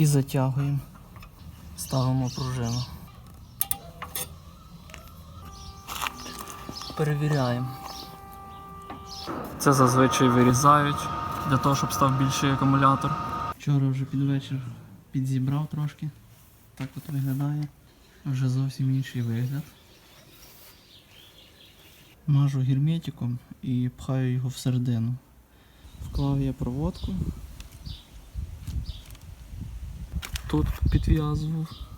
і затягуємо. Ставимо пружину. Перевіряємо. Це зазвичай вирізають для того, щоб став більший акумулятор. Вчора вже під вечір підзібрав трошки. Так от виглядає. Вже зовсім інший вигляд. Мажу герметиком і пхаю його всередину. Вклав я проводку. Тут підв'язував.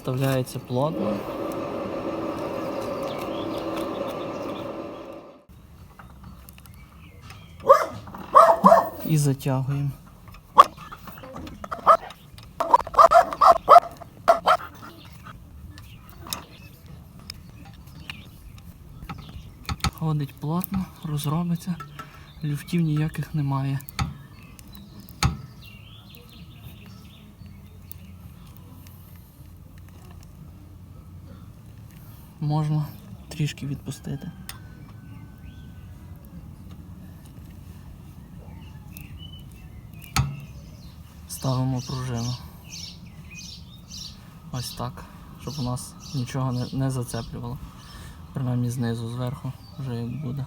Вставляється плотно. І затягуємо. Ходить плотно, розробиться, люфтів ніяких немає. Можна трішки відпустити. Ставимо пружину. Ось так, щоб у нас нічого не, не зацеплювало. Принаймні знизу, зверху вже як буде.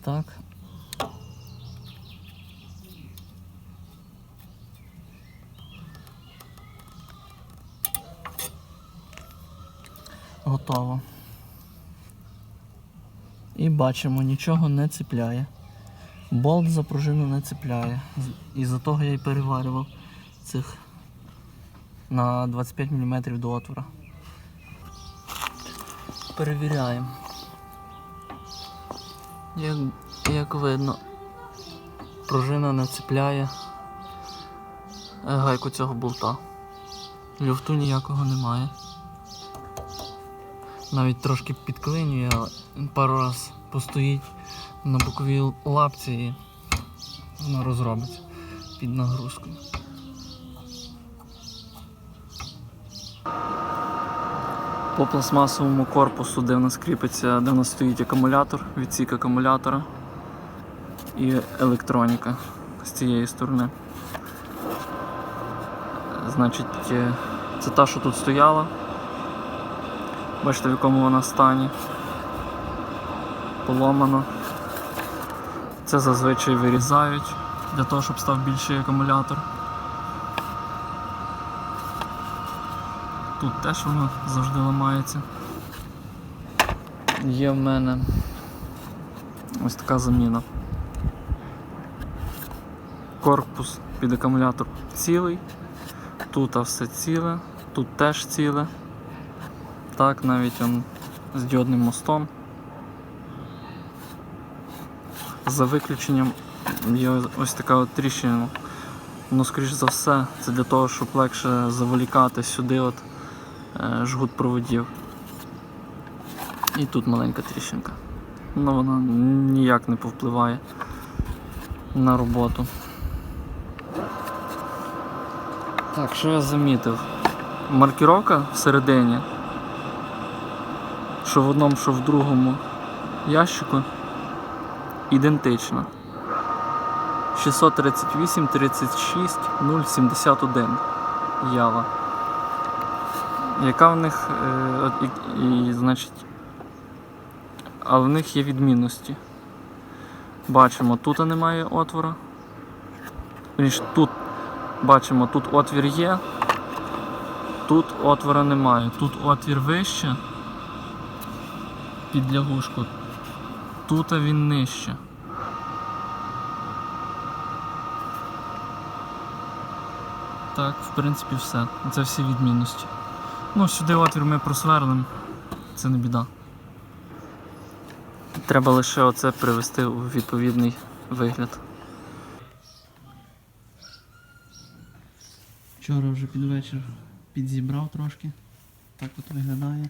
Так. Готово. І бачимо, нічого не цепляє. Болт за пружину не цепляє. І за того я і переварював цих на 25 мм до отвора. Перевіряємо. Як, як видно, пружина не цепляє е, гайку цього болта. Люфту ніякого немає. Навіть трошки підклинює, але пару раз постоїть на боковій лапці і вона розробиться під нагрузкою. По пластмасовому корпусу, де в нас кріпиться, де в нас стоїть акумулятор, відсік акумулятора і електроніка з цієї сторони. Значить, е, це та, що тут стояла. Бачите, в якому вона стані. Поломано. Це зазвичай вирізають для того, щоб став більший акумулятор. Тут теж воно завжди ламається. Є в мене ось така заміна. Корпус під акумулятор цілий, тут все ціле, тут теж ціле. Так, навіть он з діодним мостом. За виключенням є ось така от тріщина. Ну, скоріш за все, це для того, щоб легше заволікати сюди от е, жгут проводів. І тут маленька тріщинка. Ну вона ніяк не повпливає на роботу. Так, що я замітив? Маркіровка всередині що в одному, що в другому ящику ідентична. 638 36 071 ява. Яка в них, е, і, і, значить, а в них є відмінності. Бачимо, тут немає отвора. Тут бачимо, тут отвір є, тут отвора немає, тут отвір вище під лягушку. Тут він нижче. Так, в принципі, все. Це всі відмінності. Ну, сюди отвір ми просверлимо, це не біда. Треба лише оце привести у відповідний вигляд. Вчора вже під вечір підзібрав трошки. Так от виглядає.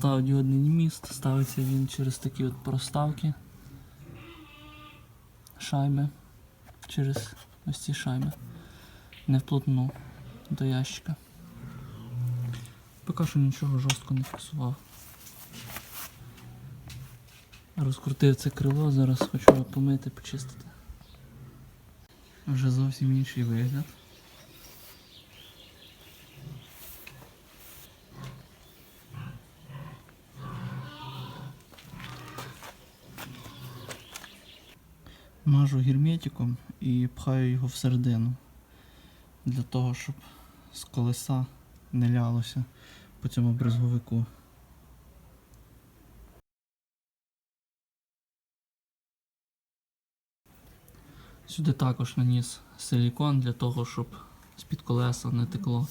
Ставив діодний міст, ставиться він через такі от проставки. Шайби. Через ось ці шайби. Не вплотну до ящика. Поки що нічого жорстко не фіксував. Розкрутив це крило, зараз хочу помити, почистити. Вже зовсім інший вигляд. Мажу герметиком і пхаю його всередину. Для того, щоб з колеса не лялося по цьому брезговику. Сюди також наніс силікон для того, щоб з-під колеса не текло.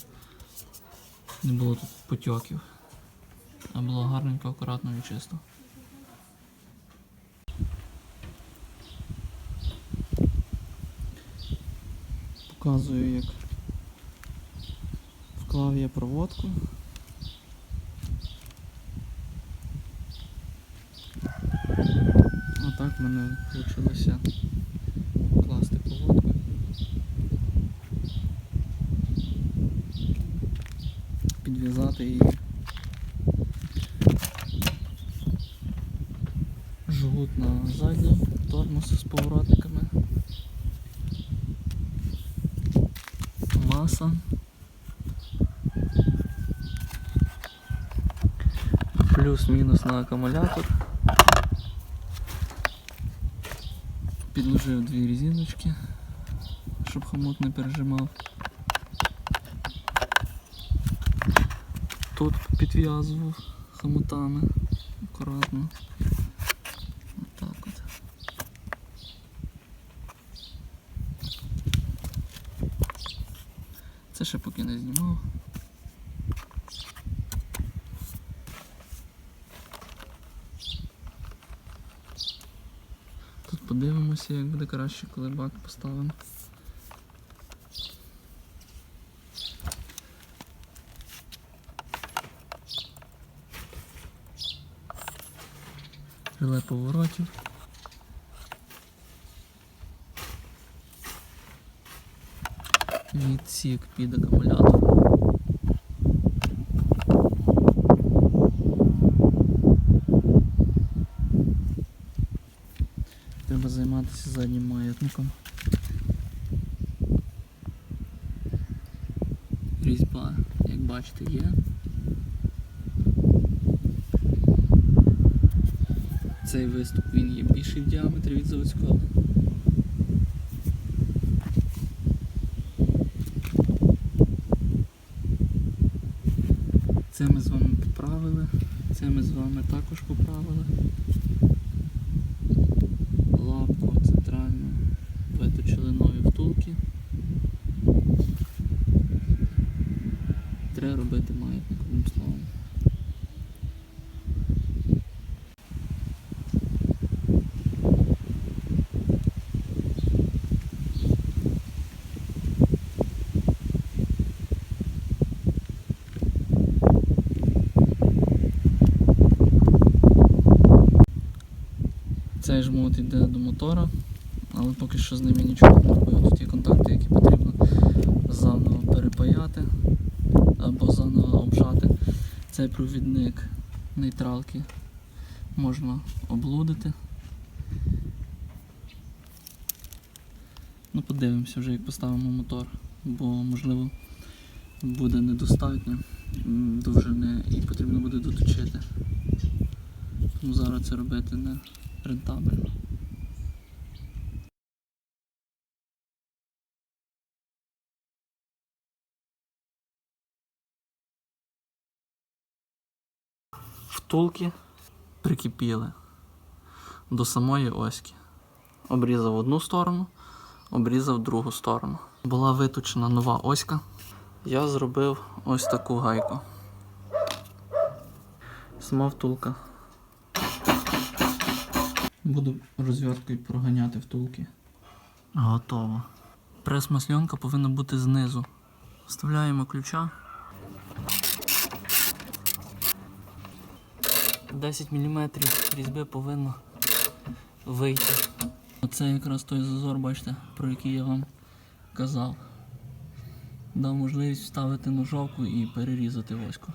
Не було тут потьоків. А було гарненько, акуратно і чисто. Показую, як вклав я проводку. Отак в мене вийшло класти проводку. Підв'язати її. Жгут на задній тормоз з поворотниками. Маса. Плюс-мінус на акумулятор. Підложив дві резиночки, щоб хомут не пережимав. Тут підв'язував хомутами акуратно. Це ще поки не знімав. Тут подивимося, як буде краще, коли бак поставимо. Реле поворотів. Відсік під акумулятор. Треба займатися заднім маятником. Різьба, як бачите, є. Цей виступ він є більший в діаметрі від заводського. Це ми з вами поправили, це ми з вами також поправили. Лапку центральну виточили нові втулки. Треба робити маятник, словом. Цей жмут йде до мотора, але поки що з ним я нічого не робив. Є контакти, які потрібно заново перепаяти або заново обжати. Цей провідник нейтралки можна облудити. Ну, подивимося вже, як поставимо мотор, бо можливо буде недостатньо довжини і потрібно буде доточити. Тому зараз це робити не рентабельно. Втулки прикипіли до самої оськи. Обрізав одну сторону, обрізав другу сторону. Була виточена нова оська. Я зробив ось таку гайку. Сама втулка Буду розв'язкою проганяти втулки. Готово. Прес-масльонка повинна бути знизу. Вставляємо ключа. 10 мм різьби повинно вийти. Оце якраз той зазор, бачите, про який я вам казав. Дав можливість вставити ножовку і перерізати воську.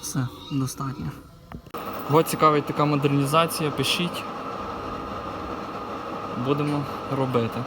Все, достатньо. Ось цікавить така модернізація, пишіть. Будемо робити.